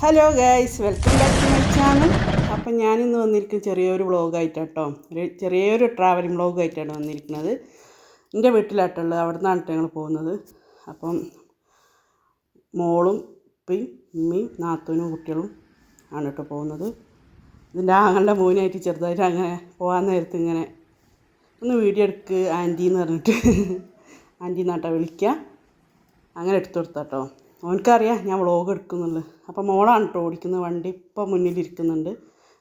Hello guys welcome back to my channel അപ്പം ഞാനിന്ന് വന്നിരിക്കുന്ന ചെറിയൊരു വ്ളോഗായിട്ടാണ് കേട്ടോ ഒരു ചെറിയൊരു ട്രാവലിംഗ് വ്ളോഗായിട്ടാണ് വന്നിരിക്കുന്നത്. എന്റെ വീട്ടിലാട്ടുള്ളത്. അവിടെ നിന്നാണ് ഞങ്ങൾ പോകുന്നത്. അപ്പം മോളും ഉപ്പയും ഉമ്മയും നാത്തൂനും കുട്ടികളും ആണ് കേട്ടോ പോകുന്നത്. ഇതിന്റെ ആങ്ങളുടെ മോനായിട്ട് ചെറുതായിട്ട് അങ്ങനെ പോകാൻ നേരത്ത് ഇങ്ങനെ ഒന്ന് വീഡിയോ എടുക്ക് ആന്റി എന്ന് പറഞ്ഞിട്ട്. ആന്റി നാട്ടാ വിളിക്കുക അങ്ങനെ എടുത്തു കൊടുത്താട്ടോ. ഓനക്കറിയാം ഞാൻ വ്ളോഗ് എടുക്കുന്നുള്ളത് അപ്പോൾ മോളാണ് കേട്ടോ ഓടിക്കുന്നത്. വണ്ടി ഇപ്പം മുന്നിലിരിക്കുന്നുണ്ട്.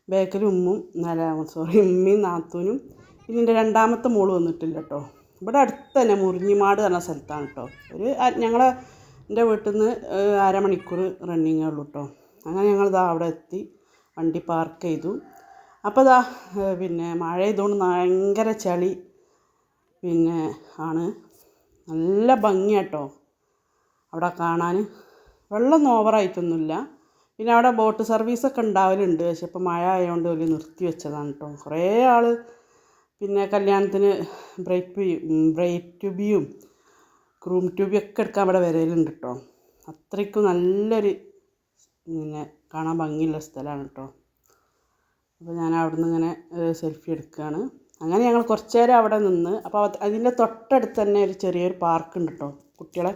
ബാക്കിൽ ഉമ്മും നല്ല സോറി ഉമ്മയും നാത്തൂനും. പിന്നെ എന്റെ രണ്ടാമത്തെ മോൾ വന്നിട്ടില്ല കേട്ടോ ഇവിടെ അടുത്ത് തന്നെ മുറിഞ്ഞിമാട് പറഞ്ഞ സ്ഥലത്താണ് കേട്ടോ ഒരു ഞങ്ങളെ എന്റെ വീട്ടിൽ നിന്ന് അരമണിക്കൂർ റണ്ണിങ്ങേ ഉള്ളൂ കേട്ടോ അങ്ങനെ ഞങ്ങളിതാ അവിടെ എത്തി വണ്ടി പാർക്ക് ചെയ്തു. അപ്പോൾ ഇതാ പിന്നെ മഴ ചെയ്തുകൊണ്ട് ഭയങ്കര ചളി പിന്നെ ആണ്. നല്ല ഭംഗിയാട്ടോ അവിടെ കാണാൻ വെള്ളം ഓവറായിട്ടൊന്നുമില്ല പിന്നെ അവിടെ ബോട്ട് സർവീസൊക്കെ ഉണ്ടാവലുണ്ട്. പക്ഷെ ഇപ്പോൾ മഴ ആയതുകൊണ്ട് വലിയ നിർത്തി വെച്ചതാണ് കേട്ടോ. കുറേ ആൾ പിന്നെ കല്യാണത്തിന് ബ്രേക്ക് ബ്രേക്ക് ട്യൂബിയും ക്രൂം ട്യൂബിയും ഒക്കെ എടുക്കാൻ അവിടെ വരലുണ്ട് കേട്ടോ. അത്രയ്ക്കും നല്ലൊരു പിന്നെ കാണാൻ ഭംഗിയുള്ള സ്ഥലമാണ് കേട്ടോ. അപ്പോൾ ഞാൻ അവിടെ നിന്ന് ഇങ്ങനെ സെൽഫി എടുക്കുകയാണ്. അങ്ങനെ ഞങ്ങൾ കുറച്ച് നേരം അവിടെ നിന്ന്. അപ്പോൾ അത് അതിന്റെ തൊട്ടടുത്ത് തന്നെ ഒരു ചെറിയൊരു പാർക്ക് ഉണ്ട് കേട്ടോ. കുട്ടികളെ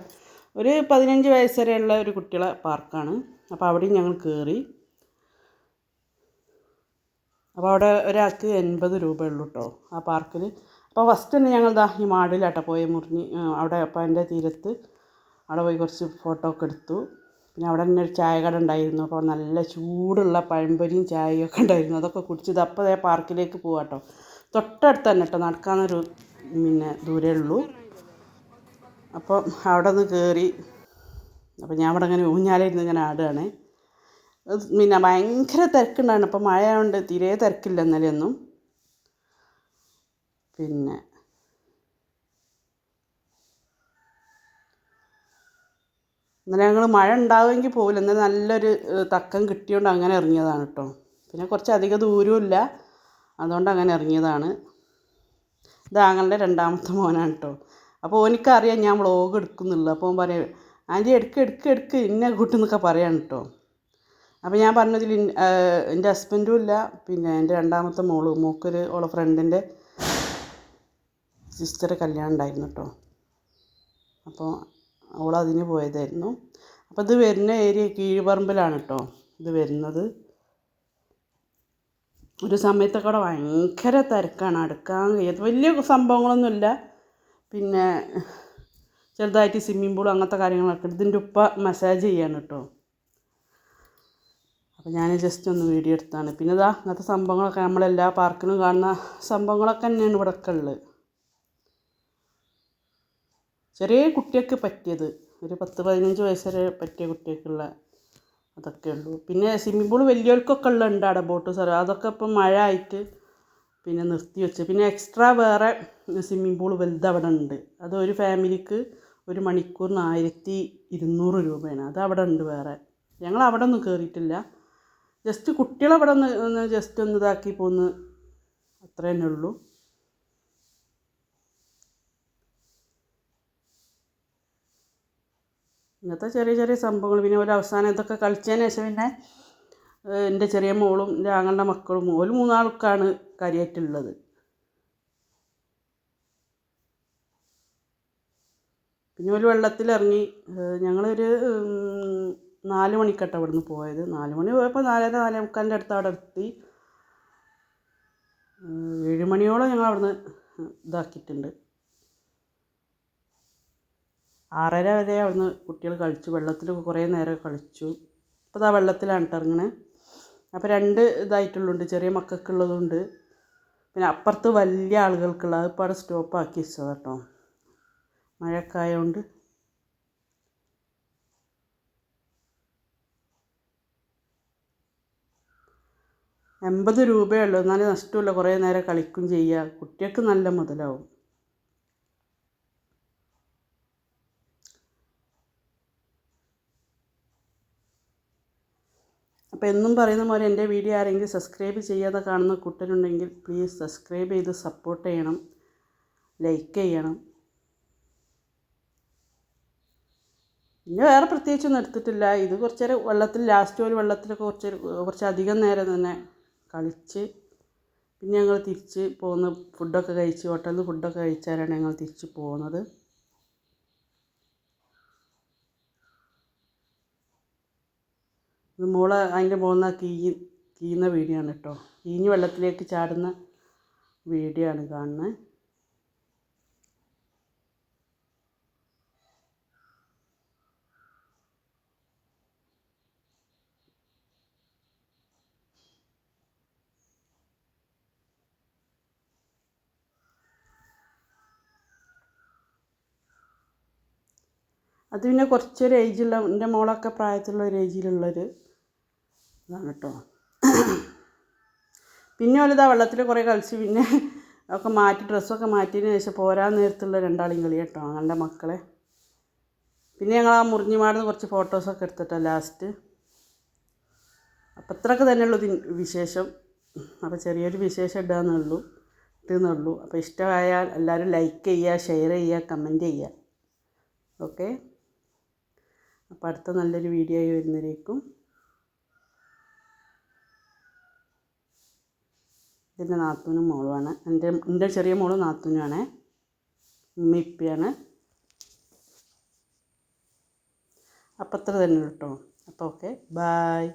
ഒരു പതിനഞ്ച് വയസ്സ് വരെയുള്ള ഒരു കുട്ടികളെ പാർക്കാണ്. അപ്പോൾ അവിടെയും ഞങ്ങൾ കയറി അപ്പോൾ അവിടെ ഒരാൾക്ക് എൺപത് രൂപയുള്ളൂ കേട്ടോ ആ പാർക്കിൽ അപ്പോൾ ഫസ്റ്റ് തന്നെ ഞങ്ങൾ ദാ ഈ മാടിലാട്ടോ പോയി മുറിഞ്ഞ് അവിടെ അപ്പോൾ അതിന്റെ തീരത്ത് അവിടെ പോയി കുറച്ച് ഫോട്ടോ ഒക്കെ എടുത്തു. പിന്നെ അവിടെ തന്നെ ഒരു ചായ കട ഉണ്ടായിരുന്നു. അപ്പോൾ നല്ല ചൂടുള്ള പഴംപൊരിയും ചായയും ഒക്കെ ഉണ്ടായിരുന്നു. അതൊക്കെ കുടിച്ചത് അപ്പോൾ പാർക്കിലേക്ക് പോവാട്ടോ. തൊട്ടടുത്ത് തന്നെ കേട്ടോ നടക്കാവുന്നൊരു പിന്നെ ദൂരമേ ഉള്ളൂ. അപ്പോൾ അവിടെ നിന്ന് കയറി അപ്പം ഞാൻ അവിടെ ഇങ്ങനെ ഊഞ്ഞാലിരുന്ന് ഇങ്ങനെ ആടുകയാണ്. പിന്നെ ഭയങ്കര തിരക്കുണ്ടായിരുന്നു. അപ്പം മഴ ആയതുകൊണ്ട് തീരെ തിരക്കില്ല ഇന്നലെയൊന്നും. പിന്നെ ഇന്നലെ ഞങ്ങൾ മഴ ഉണ്ടാവുമെങ്കിൽ പോകില്ല ഇന്നലെ നല്ലൊരു തക്കം കിട്ടിയോണ്ട് അങ്ങനെ ഇറങ്ങിയതാണ് കേട്ടോ. പിന്നെ കുറച്ച് അധിക ദൂരവും ഇല്ല അതുകൊണ്ട് അങ്ങനെ ഇറങ്ങിയതാണ്. ഇത് ആങ്ങളുടെ രണ്ടാമത്തെ മോനാണ് കേട്ടോ. അപ്പോൾ ഓനിക്കറിയാം ഞാൻ വ്ളോഗ് എടുക്കുന്നുള്ളൂ. അപ്പോൾ ഓൻ പറയും ആന്റി എടുക്ക് എടുക്ക് എടുക്ക് ഇന്ന കൂട്ടെന്നൊക്കെ പറയാണ് കേട്ടോ അപ്പോൾ ഞാൻ പറഞ്ഞതിൽ എന്റെ ഹസ്ബൻഡും ഇല്ല. പിന്നെ എന്റെ രണ്ടാമത്തെ മോൾ മോക്കൊരു ഓളെ ഫ്രണ്ടിന്റെ സിസ്റ്റർ കല്യാണം ഉണ്ടായിരുന്നു കേട്ടോ അപ്പോൾ അവൾ അതിന് പോയതായിരുന്നു. അപ്പോൾ ഇത് വരുന്ന ഏരിയ കീഴ്പറമ്പിലാണ് കേട്ടോ ഇത് വരുന്നത്. ഒരു സമയത്തൊക്കെ അവിടെ ഭയങ്കര തിരക്കാണ്. അടുക്കാൻ കഴിയാത്ത വലിയ സംഭവങ്ങളൊന്നുമില്ല. പിന്നെ ചെറുതായിട്ട് സ്വിമ്മിംഗ് പൂൾ അങ്ങനത്തെ കാര്യങ്ങളൊക്കെ. ഇതിന്റെ ഉപ്പ മസാജ് ചെയ്യാണ് കേട്ടോ. അപ്പോൾ ഞാൻ ജസ്റ്റ് ഒന്ന് വീഡിയോ എടുത്താണ്. പിന്നെ ഇതാ അങ്ങനത്തെ സംഭവങ്ങളൊക്കെ നമ്മളെല്ലാ പാർക്കിലും കാണുന്ന സംഭവങ്ങളൊക്കെ തന്നെയാണ് ഇവിടെ ഒക്കെ ഉള്ളത്. ചെറിയ കുട്ടിയൊക്കെ പറ്റിയത്. ഒരു പത്ത് പതിനഞ്ച് വയസ്സ് വരെ പറ്റിയ കുട്ടിയൊക്കെയുള്ള അതൊക്കെ ഉള്ളൂ. പിന്നെ സ്വിമ്മിംഗ് പൂൾ വലിയവർക്കൊക്കെ ഉള്ള ഉണ്ട് അവിടെ ബോട്ട് സർ അതൊക്കെ ഇപ്പം മഴ ആയിട്ട് പിന്നെ നിർത്തി വെച്ച്. പിന്നെ എക്സ്ട്രാ വേറെ സ്വിമ്മിംഗ് പൂൾ വലുത് അവിടെ ഉണ്ട്. അത് ഒരു ഫാമിലിക്ക് ഒരു മണിക്കൂറിന് ആയിരത്തി ഇരുന്നൂറ് രൂപയാണ്. അത് അവിടെ ഉണ്ട് വേറെ. ഞങ്ങൾ അവിടെ ഒന്നും കയറിയിട്ടില്ല ജസ്റ്റ് കുട്ടികളവിടെ ഒന്ന് ഒന്ന് ജസ്റ്റ് ഒന്ന് ഇതാക്കി പോന്ന്. അത്ര തന്നെ ഉള്ളൂ. ഇങ്ങനത്തെ ചെറിയ ചെറിയ സംഭവങ്ങൾ. പിന്നെ ഒരു അവസാനം ഇതൊക്കെ കളിച്ചതിന് ശേഷം പിന്നെ എന്റെ ചെറിയ മോളും എന്റെ ആങ്ങളുടെ മക്കളും ഒരു മൂന്നാൾക്കാണ് കാര്യമായിട്ടുള്ളത് പിന്നെ ഒരു വെള്ളത്തിലിറങ്ങി ഞങ്ങളൊരു നാല് മണിക്കട്ട അവിടെ നിന്ന് പോയത്. നാല് മണി പോയപ്പോൾ നാലര നാലേ മുക്കാലിന്റെ അടുത്ത് അവിടെ എത്തി. ഏഴുമണിയോളം ഏഴ് മണിയോളം ഞങ്ങൾ അവിടുന്ന് ഇതാക്കിയിട്ടുണ്ട്. ആറര വരെ അവിടുന്ന് കുട്ടികൾ കളിച്ചു വെള്ളത്തിൽ കുറേ നേരം കളിച്ചു ഇപ്പോൾ ആ വെള്ളത്തിലാണ് ഇറങ്ങണേ അപ്പോൾ രണ്ട് ഇതായിട്ടുള്ളുണ്ട് ചെറിയ മക്കൾക്കുള്ളതുണ്ട്. പിന്നെ അപ്പുറത്ത് വലിയ ആളുകൾക്കുള്ള അതിപ്പോൾ അവിടെ സ്റ്റോപ്പാക്കി വെച്ചത് കേട്ടോ മഴയൊക്കെ എൺപത് രൂപയേ ഉള്ളൂ. എന്നാലും നഷ്ടമില്ല. കുറേ നേരം കളിക്കും ചെയ്യുക കുട്ടികൾക്ക് നല്ല മുതലാവും. അപ്പോൾ എന്നും പറയുന്ന പോലെ എന്റെ വീഡിയോ ആരെങ്കിലും സബ്സ്ക്രൈബ് ചെയ്യാതെ കാണുന്ന കുട്ടനുണ്ടെങ്കിൽ പ്ലീസ് സബ്സ്ക്രൈബ് ചെയ്ത് സപ്പോർട്ട് ചെയ്യണം ലൈക്ക് ചെയ്യണം. പിന്നെ വേറെ പ്രത്യേകിച്ചൊന്നും എടുത്തിട്ടില്ല. ഇത് കുറച്ച് നേരം വെള്ളത്തിൽ ലാസ്റ്റ് ഒരു വെള്ളത്തിലൊക്കെ കുറച്ച് കുറച്ച് അധികം നേരം തന്നെ കളിച്ച് പിന്നെ ഞങ്ങൾ തിരിച്ച് പോകുന്ന ഫുഡൊക്കെ കഴിച്ച് ഹോട്ടലിൽ നിന്ന് ഫുഡൊക്കെ കഴിച്ചാലാണ് ഞങ്ങൾ തിരിച്ച് പോകുന്നത്. ഇത് മോൾ അതിന്റെ മുകളിൽ നിന്ന് കീ കീയുന്ന വീഡിയോ ആണ് കേട്ടോ. കീഞ്ഞ് വെള്ളത്തിലേക്ക് ചാടുന്ന വീഡിയോ ആണ് കാണുന്നത് അത് പിന്നെ കുറച്ചൊരു ഏജുള്ള എന്റെ മോളൊക്കെ പ്രായത്തിലുള്ള ഒരു ഏജിലുള്ളൊരു ഇതാണ് കേട്ടോ പിന്നെ ഓലിതാ വെള്ളത്തിൽ കുറേ കളിച്ച് പിന്നെ ഒക്കെ മാറ്റി ഡ്രസ്സൊക്കെ മാറ്റിയതിന് ശേഷം പോരാൻ നേരത്തുള്ള രണ്ടാളും കളി കേട്ടോ ഞങ്ങളുടെ മക്കളെ. പിന്നെ ഞങ്ങൾ ആ മുറിഞ്ഞുമാടുന്ന കുറച്ച് ഫോട്ടോസൊക്കെ എടുത്തിട്ടാണ് ലാസ്റ്റ് അപ്പം ഇത്രയൊക്കെ തന്നെയുള്ളൂ വിശേഷം. അപ്പോൾ ചെറിയൊരു വിശേഷം ഇടാന്നുള്ളൂ ഇട്ടെന്നുള്ളൂ. അപ്പോൾ ഇഷ്ടമായാൽ എല്ലാവരും ലൈക്ക് ചെയ്യുക ഷെയർ ചെയ്യുക കമന്റ് ചെയ്യുക. ഓക്കെ അപ്പോൾ അടുത്ത നല്ലൊരു വീഡിയോ ആയി വരുന്നതിലേക്കും ഇതിന്റെ നാത്തൂനും മോളുമാണ്. എന്റെ എന്റെ ചെറിയ മോൾ നാത്തൂനുമാണ്. ഉമ്മ ഇപ്പിയാണ്. അപ്പം അത്ര തന്നെ കേട്ടോ അപ്പോൾ ഓക്കെ. ബായ്.